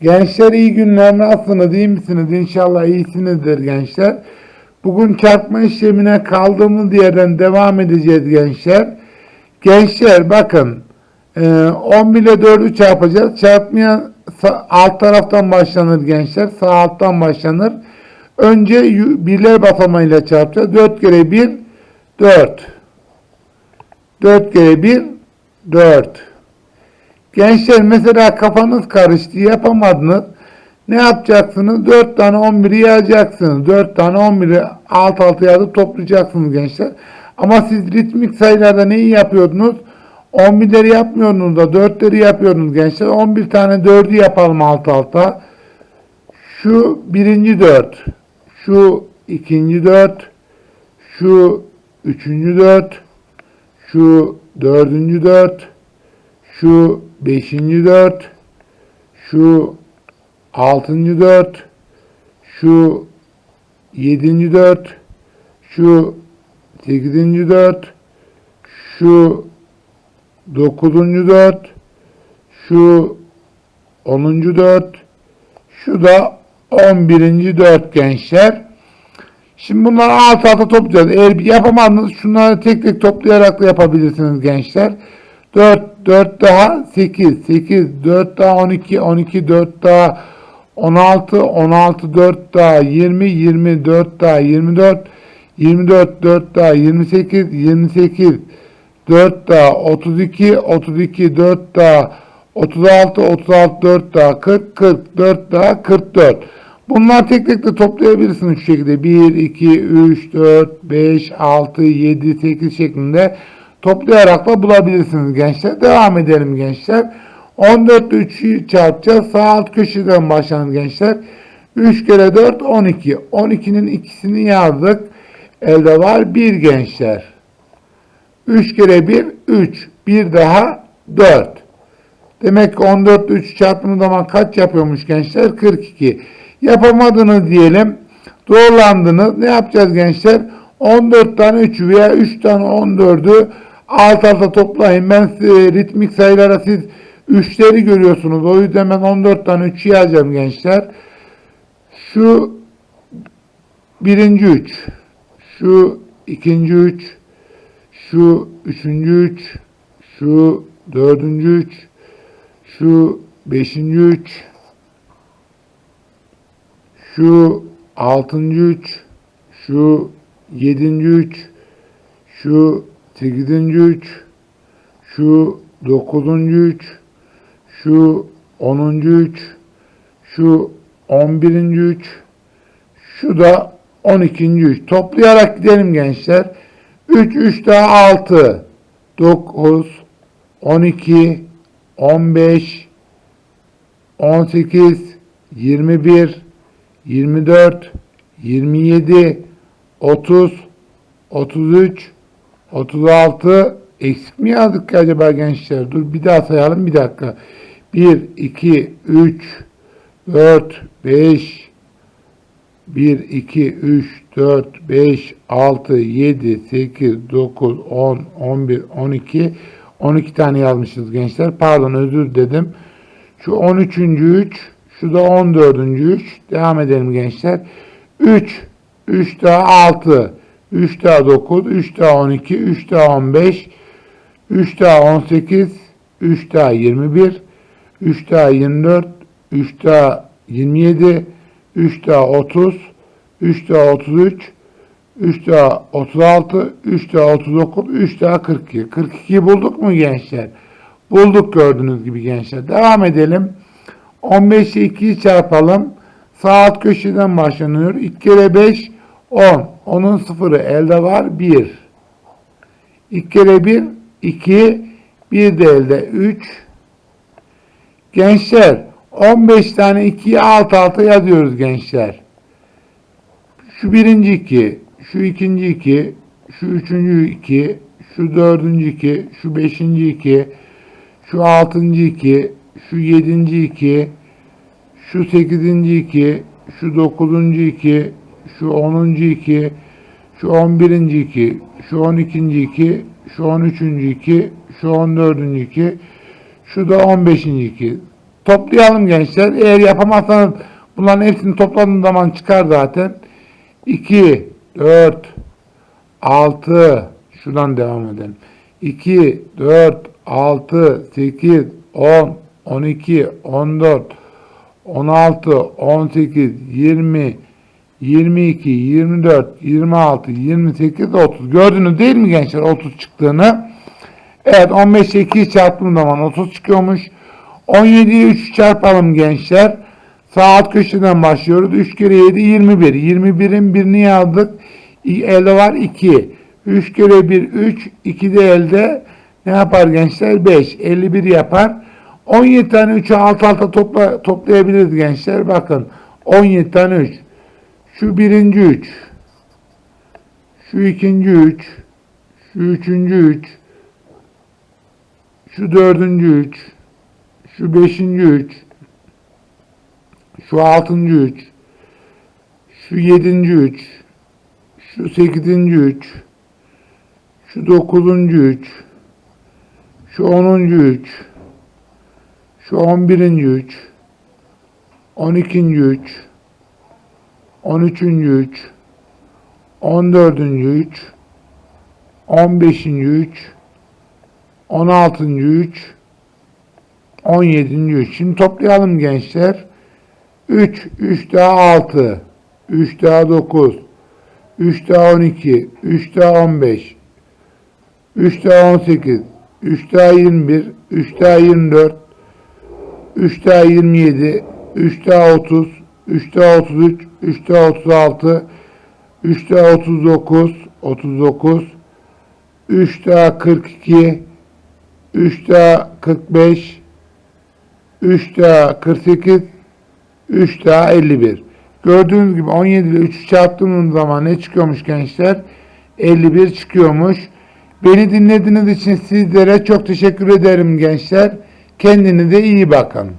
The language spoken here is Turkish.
Gençler iyi günler nasılsınız iyi misiniz İnşallah iyisinizdir gençler. Bugün çarpma işlemine kaldığımız yerden devam edeceğiz gençler. Gençler bakın e, 11 ile 4'ü çarpacağız. Çarpmaya alt taraftan başlanır gençler. Sağ alttan başlanır. Önce birler basamağıyla çarpacağız. 4 kere 1 4. 4 kere 1 4. Gençler mesela kafanız karıştı yapamadınız. Ne yapacaksınız? 4 tane 11'i yazacaksınız. 4 tane 11'i alt alta yazıp toplayacaksınız gençler. Ama siz ritmik sayılarda neyi yapıyordunuz? 11'leri yapmıyordunuz da 4'leri yapıyordunuz gençler. 11 tane 4'ü yapalım alt alta. Şu birinci 4. Şu ikinci 4. Şu üçüncü 4. Şu dördüncü 4 şu beşinci dört, şu altıncı dört, şu yedinci dört, şu sekizinci dört, şu dokuzuncu dört, şu onuncu dört, şu da on birinci dört gençler. Şimdi bunları alt alta toplayacağız. Eğer yapamadınız şunları tek tek toplayarak da yapabilirsiniz gençler. 4, 4 daha 8, 8, 4 daha 12, 12, 4 daha 16, 16, 4 daha 20, 20, 4 daha 24, 24, 4 daha 28, 28, 4 daha 32, 32, 4 daha 36, 36, 4 daha 40, 40, 4 daha 44. Bunlar tek tek de toplayabilirsiniz şu şekilde. 1, 2, 3, 4, 5, 6, 7, 8 şeklinde toplayarak da bulabilirsiniz gençler. Devam edelim gençler. 14 ile 3'ü çarpacağız. Sağ alt köşeden başlayalım gençler. 3 kere 4 12. 12'nin ikisini yazdık. Elde var 1 gençler. 3 kere 1 3. Bir daha 4. Demek ki 14 ile 3 çarptığımız zaman kaç yapıyormuş gençler? 42. Yapamadınız diyelim. Doğrulandınız. Ne yapacağız gençler? 14 tane 3 veya 3 tane 14'ü alt alta toplayın. Ben size ritmik sayılara siz 3'leri görüyorsunuz. O yüzden ben 14 tane 3 yazacağım gençler. Şu birinci 3. Şu ikinci 3. Şu üçüncü 3. Şu dördüncü 3. Şu beşinci 3. Şu altıncı 3. Şu yedinci 3. Şu sekizinci 3. Şu dokuzuncu 3. Şu onuncu 3. Şu on birinci 3. Şu da on ikinci 3. Toplayarak gidelim gençler. 3, 3 daha 6. 9, 12, 15, 18, 21, 24, 27, 30, 33, 36 eksik mi yazdık ki acaba gençler? Dur bir daha sayalım bir dakika. 1, 2, 3, 4, 5, 1, 2, 3, 4, 5, 6, 7, 8, 9, 10, 11, 12, 12 tane yazmışız gençler. Pardon özür dedim. Şu 13. 3, şu da 14. 3. Devam edelim gençler. 3, 3 daha 6, 3 daha 9, 3 daha 12, 3 daha 15, 3 daha 18, 3 daha 21, 3 daha 24, 3 daha 27, 3 daha 30, 3 daha 33, 3 daha 36, 3 daha 39, 3 daha 42. 42 bulduk mu gençler? Bulduk gördüğünüz gibi gençler. Devam edelim. 15 ile 2'yi çarpalım. Sağ alt köşeden başlanıyor. 2 kere 5 10. Onun sıfırı elde var 1. 2 kere 1 2. 1 de elde 3. Gençler 15 tane 2'yi alt alta yazıyoruz gençler. Şu birinci 2, şu ikinci 2, şu üçüncü 2, şu dördüncü 2, şu beşinci 2, şu altıncı 2, şu yedinci 2, şu sekizinci 2, şu dokuzuncu 2, şu onuncu 2, şu on birinci 2, şu on ikinci 2, şu on üçüncü 2, şu on dördüncü 2, şu da on beşinci 2. toplayalım gençler. Eğer yapamazsanız bunların hepsini topladığım zaman çıkar zaten. 2, 4, 6, şuradan devam edelim. 2, 4, 6, 8, 10, 12, 14, 16, 18, 20, 22, 24, 26, 28, 30. Gördünüz değil mi gençler 30 çıktığını? Evet 15 ile 2'yi çarptığım zaman 30 çıkıyormuş. 17'yi 3 çarpalım gençler. Sağ alt köşeden başlıyoruz. 3 kere 7 21. 21'in birini yazdık. Elde var 2. 3 kere 1 3. 2 de elde ne yapar gençler? 5. 51 yapar. 17 tane 3'ü alt alta topla, toplayabiliriz gençler. Bakın 17 tane 3. Şu birinci üç. Şu ikinci üç. Şu üçüncü üç. Şu dördüncü üç. Şu beşinci üç. Şu altıncı üç. Şu yedinci üç. Şu sekizinci üç. Şu dokuzuncu üç. Şu onuncu üç. Şu on birinci üç. On ikinci üç. 13. üç, 14. üç, 15. üç, 16. üç, 17. üç. Şimdi toplayalım gençler. 3, 3 daha 6, 3 daha 9, 3 daha 12, 3 daha 15, 3 daha 18, 3 daha 21, 3 daha 24, 3 daha 27, 3 daha 30, 3 daha 33 3 daha 36 3 daha 39 39 3 daha 42 3 daha 45 3 daha 48 3 daha 51 Gördüğünüz gibi 17 ile 3'ü çarptığımız zaman ne çıkıyormuş gençler? 51 çıkıyormuş. Beni dinlediğiniz için sizlere çok teşekkür ederim gençler. Kendinize iyi bakın.